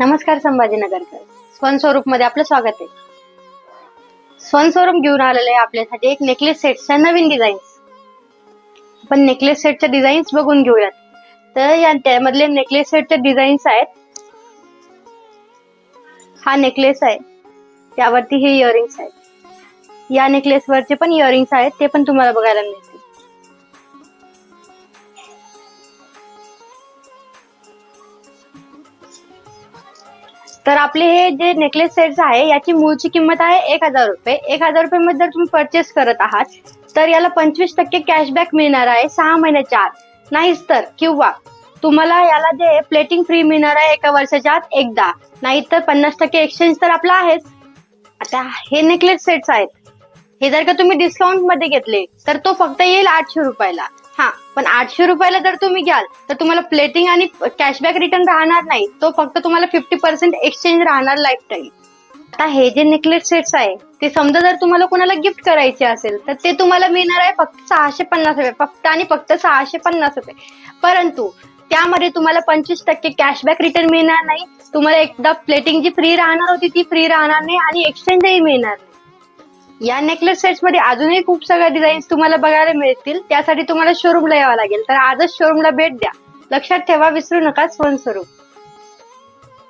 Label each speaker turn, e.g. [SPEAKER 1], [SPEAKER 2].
[SPEAKER 1] नमस्कार संभाजीनगरकर स्वन स्वरूपमध्ये आपलं स्वागत आहे. स्वनस्वरूप घेऊन आलेलं आहे आपल्यासाठी एक नेकलेस सेटच्या नवीन डिझाईन्स आपण नेकलेस सेटच्या डिझाईन्स बघून घेऊयात. तर या त्यामधले नेकलेस सेटच्या डिझाईन्स आहेत. हा नेकलेस आहे. त्यावरती हे इयरिंग्स आहेत. या नेकलेसवरचे पण इयरिंग्स आहेत ते पण तुम्हाला बघायला मिळतील. तर आपले हे जे नेकलेस सेट्स आहे याची मूळची किंमत आहे एक हजार रुपये. एक हजार रुपयेमध्ये जर तुम्ही परचेस करत आहात तर याला पंचवीस टक्के कॅशबॅक मिळणार आहे सहा महिन्याच्या आत नाहीच तर किंवा तुम्हाला याला जे प्लेटिंग फ्री मिळणार आहे एका वर्षाच्या आत एकदा. नाहीतर पन्नास टक्के एक्सचेंज तर आपला आहेच. आता हे नेकलेस सेट्स आहेत. हे जर का तुम्ही डिस्काउंटमध्ये घेतले तर तो फक्त येईल आठशे रुपयाला. हा पण आठशे रुपयाला जर तुम्ही घ्याल तर तुम्हाला प्लेटिंग आणि कॅशबॅक रिटर्न राहणार नाही. तो फक्त तुम्हाला फिफ्टी पर्सेंट एक्सचेंज राहणार लाईफ टाईम आता हे जे नेकलेस सेट्स आहे ते समजा जर तुम्हाला कोणाला गिफ्ट करायचे असेल तर ते तुम्हाला मिळणार आहे फक्त सहाशे पन्नास रुपये. फक्त आणि फक्त सहाशे पन्नास रुपये. परंतु त्यामध्ये तुम्हाला पंचवीस टक्के कॅशबॅक रिटर्न मिळणार नाही. तुम्हाला एकदा प्लेटिंग जी फ्री राहणार होती ती फ्री राहणार नाही आणि एक्सचेंजही मिळणार नाही. या नेकलेस सेट्समध्ये अजूनही खूप सगळ्या डिझाईन्स तुम्हाला बघायला मिळतील. त्यासाठी तुम्हाला शोरूमला यावं लागेल. तर आजच शोरूमला भेट द्या. लक्षात ठेवा विसरू नका स्वयंस्वरूप